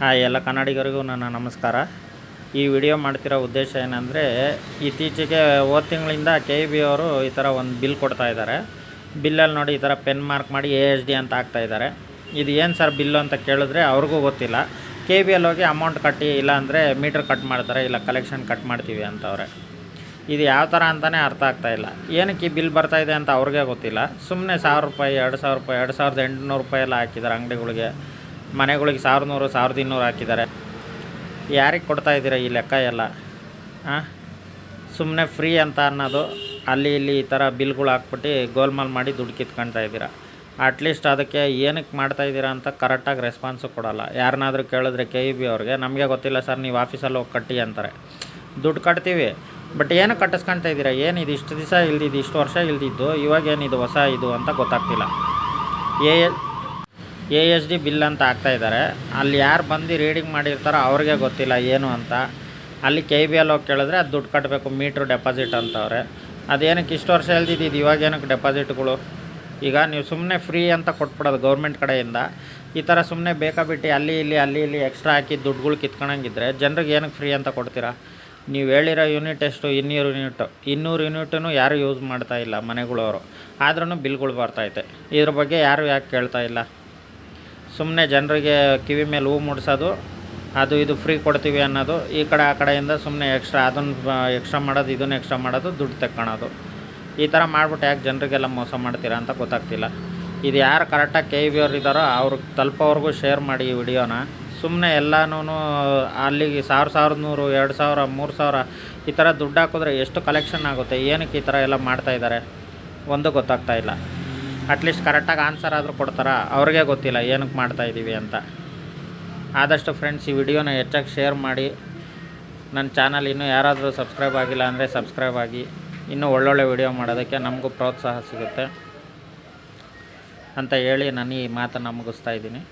Hi ಎಲ್ಲ ಕನ್ನಡಿಗರಿಗೂ ನನ್ನ ನಮಸ್ಕಾರ. ಈ ವಿಡಿಯೋ ಮಾಡ್ತಿರೋ ಉದ್ದೇಶ ಏನಂದರೆ, ಇತ್ತೀಚೆಗೆ ಹೋದ ತಿಂಗಳಿಂದ ಕೆ ಬಿ ಅವರು ಈ ಥರ ಒಂದು ಬಿಲ್ ಕೊಡ್ತಾ ಇದ್ದಾರೆ. ಬಿಲ್ಲಲ್ಲಿ ನೋಡಿ ಈ ಥರ ಪೆನ್ ಮಾರ್ಕ್ ಮಾಡಿ ಎ ಎಚ್ ಡಿ ಅಂತ ಹಾಕ್ತಾ ಇದ್ದಾರೆ. ಇದು ಏನು ಸರ್ ಬಿಲ್ಲು ಅಂತ ಕೇಳಿದ್ರೆ ಅವ್ರಿಗೂ ಗೊತ್ತಿಲ್ಲ. ಕೆ ಬಿ ಎಲ್ ಹೋಗಿ ಅಮೌಂಟ್ ಕಟ್ಟಿ ಇಲ್ಲ ಅಂದರೆ ಮೀಟ್ರ್ ಕಟ್ ಮಾಡ್ತಾರೆ, ಇಲ್ಲ ಕಲೆಕ್ಷನ್ ಕಟ್ ಮಾಡ್ತೀವಿ ಅಂತವ್ರೆ. ಇದು ಯಾವ ಥರ ಅಂತಲೇ ಅರ್ಥ ಆಗ್ತಾ ಇಲ್ಲ. ಏನಕ್ಕೆ ಈ ಬಿಲ್ ಇದೆ ಅಂತ ಅವ್ರಿಗೆ ಗೊತ್ತಿಲ್ಲ. ಸುಮ್ಮನೆ ಸಾವಿರ ರೂಪಾಯಿ, ಎರಡು ಸಾವಿರ ರೂಪಾಯಿ, ಎರಡು ಸಾವಿರದ ಎಂಟುನೂರು ರೂಪಾಯಿ ಎಲ್ಲ ಹಾಕಿದ್ದಾರೆ ಅಂಗಡಿಗಳಿಗೆ. ಮನೆಗಳಿಗೆ ಸಾವಿರದ ನೂರು ಸಾವಿರದ ಇನ್ನೂರು ಹಾಕಿದ್ದಾರೆ. ಯಾರಿಗೆ ಕೊಡ್ತಾ ಇದ್ದೀರಾ ಈ ಲೆಕ್ಕ ಎಲ್ಲ? ಹಾಂ ಸುಮ್ಮನೆ ಫ್ರೀ ಅಂತ ಅನ್ನೋದು, ಅಲ್ಲಿ ಇಲ್ಲಿ ಈ ಥರ ಬಿಲ್ಗಳು ಹಾಕ್ಬಿಟ್ಟು ಗೋಲ್ಮಾಲ್ ಮಾಡಿ ದುಡ್ಡು ಕಿತ್ಕೊಳ್ತಾ ಇದ್ದೀರಾ? ಅಟ್ಲೀಸ್ಟ್ ಅದಕ್ಕೆ ಏನಕ್ಕೆ ಮಾಡ್ತಾ ಇದ್ದೀರಾ ಅಂತ ಕರೆಕ್ಟಾಗಿ ರೆಸ್ಪಾನ್ಸು ಕೊಡೋಲ್ಲ. ಯಾರನ್ನಾದರೂ ಕೇಳಿದ್ರೆ ಕೆ ಇ ಬಿ ಅವ್ರಿಗೆ, ನಮಗೆ ಗೊತ್ತಿಲ್ಲ ಸರ್, ನೀವು ಆಫೀಸಲ್ಲಿ ಹೋಗಿ ಕಟ್ಟಿ ಅಂತಾರೆ. ದುಡ್ಡು ಕಟ್ತೀವಿ. ಬಟ್ ಏನು ಕಟ್ಟಿಸ್ಕೊಳ್ತಾ ಇದ್ದೀರಾ? ಏನು ಇದು ಇಷ್ಟು ದಿವಸ ಇಲ್ದಿದ್ದು, ಇಷ್ಟು ವರ್ಷ ಇಲ್ದಿದ್ದು, ಇವಾಗ ಏನಿದು ಹೊಸ ಇದು ಅಂತ ಗೊತ್ತಾಗ್ತಿಲ್ಲ. A A S D bill ಅಂತ ಹಾಕ್ತಾಯಿದ್ದಾರೆ ಅಲ್ಲಿ ಯಾರು ಬಂದು ರೀಡಿಂಗ್ ಮಾಡಿರ್ತಾರೋ ಅವ್ರಿಗೆ ಗೊತ್ತಿಲ್ಲ ಏನು ಅಂತ. ಅಲ್ಲಿ ಕೆ ಬಿ ಎಲ್ ಹೋಗಿ ಕೇಳಿದ್ರೆ ಅದು ದುಡ್ಡು ಕಟ್ಟಬೇಕು ಮೀಟ್ರ್ ಡೆಪಾಸಿಟ್ ಅಂತವ್ರೆ. ಅದೇನಕ್ಕೆ ಇಷ್ಟು ವರ್ಷ ಇಲ್ದಿದ್ದು ಇವಾಗ ಏನಕ್ಕೆ ಡೆಪಾಸಿಟ್ಗಳು? ಈಗ ನೀವು ಸುಮ್ಮನೆ ಫ್ರೀ ಅಂತ ಕೊಟ್ಬಿಡೋದು ಗೌರ್ಮೆಂಟ್ ಕಡೆಯಿಂದ. ಈ ಥರ ಸುಮ್ಮನೆ ಬೇಕಾಬಿಟ್ಟು ಅಲ್ಲಿ ಇಲ್ಲಿ ಅಲ್ಲಿ ಇಲ್ಲಿ ಎಕ್ಸ್ಟ್ರಾ ಹಾಕಿ ದುಡ್ಡುಗಳು ಕಿತ್ಕೊಳಂಗಿದ್ರೆ ಜನರಿಗೆ ಏನಕ್ಕೆ ಫ್ರೀ ಅಂತ ಕೊಡ್ತೀರಾ? ನೀವು ಹೇಳಿರೋ ಯೂನಿಟ್ ಎಷ್ಟು? ಇನ್ನೂರು ಯೂನಿಟ್. ಇನ್ನೂರು ಯೂನಿಟನ್ನು ಯಾರೂ ಯೂಸ್ ಮಾಡ್ತಾ ಇಲ್ಲ ಮನೆಗಳವರು. ಆದ್ರೂ ಬಿಲ್ಗಳು ಬರ್ತೈತೆ ಇದ್ರ ಬಗ್ಗೆ ಯಾರು ಯಾಕೆ ಕೇಳ್ತಾ ಇಲ್ಲ? ಸುಮ್ಮನೆ ಜನರಿಗೆ ಕಿವಿ ಮೇಲೆ ಹೂ ಮೂಡಿಸೋದು, ಅದು ಇದು ಫ್ರೀ ಕೊಡ್ತೀವಿ ಅನ್ನೋದು, ಈ ಕಡೆ ಆ ಕಡೆಯಿಂದ ಸುಮ್ಮನೆ ಎಕ್ಸ್ಟ್ರಾ ಅದನ್ನು ಎಕ್ಸ್ಟ್ರಾ ಮಾಡೋದು, ಇದನ್ನು ಎಕ್ಸ್ಟ್ರಾ ಮಾಡೋದು, ದುಡ್ಡು ತೆಕ್ಕೊಳೋದು. ಈ ಥರ ಮಾಡಿಬಿಟ್ಟು ಯಾಕೆ ಜನರಿಗೆಲ್ಲ ಮೋಸ ಮಾಡ್ತೀರಾ ಅಂತ ಗೊತ್ತಾಗ್ತಿಲ್ಲ. ಇದು ಯಾರು ಕರೆಕ್ಟಾಗಿ ಕೆ ಬಿ ಅವ್ರು ಇದ್ದಾರೋ ಅವ್ರಿಗೆ ತಲುಪೋವ್ರಿಗೂ ಶೇರ್ ಮಾಡಿ ಈ ವಿಡಿಯೋನ. ಸುಮ್ಮನೆ ಎಲ್ಲನೂ ಅಲ್ಲಿಗೆ ಸಾವಿರ ಸಾವಿರದ ನೂರು ಎರಡು ಸಾವಿರ, ಮೂರು ಸಾವಿರ, ಈ ಥರ ದುಡ್ಡು ಹಾಕಿದ್ರೆ ಎಷ್ಟು ಕಲೆಕ್ಷನ್ ಆಗುತ್ತೆ, ಏನಕ್ಕೆ ಈ ಥರ ಎಲ್ಲ ಮಾಡ್ತಾಯಿದ್ದಾರೆ ಒಂದು ಗೊತ್ತಾಗ್ತಾ ಇಲ್ಲ. ಅಟ್ಲೀಸ್ಟ್ ಕರೆಕ್ಟಾಗಿ ಆನ್ಸರ್ ಆದರೂ ಕೊಡ್ತಾರ? ಅವ್ರಿಗೆ ಗೊತ್ತಿಲ್ಲ ಏನಕ್ಕೆ ಮಾಡ್ತಾ ಇದ್ದೀವಿ ಅಂತ. ಆದಷ್ಟು ಫ್ರೆಂಡ್ಸ್ ಈ ವಿಡಿಯೋನ ಹೆಚ್ಚಾಗಿ ಶೇರ್ ಮಾಡಿ. ನನ್ನ ಚಾನಲ್ ಇನ್ನೂ ಯಾರಾದರೂ ಸಬ್ಸ್ಕ್ರೈಬ್ ಆಗಿಲ್ಲ ಅಂದರೆ ಸಬ್ಸ್ಕ್ರೈಬ್ ಆಗಿ. ಇನ್ನೂ ಒಳ್ಳೊಳ್ಳೆ ವಿಡಿಯೋ ಮಾಡೋದಕ್ಕೆ ನಮಗೂ ಪ್ರೋತ್ಸಾಹ ಸಿಗುತ್ತೆ. ಅಂತ ಹೇಳಿ ನಾನು ಈ ಮಾತನ್ನು ಮುಗಿಸ್ತಾ ಇದ್ದೀನಿ.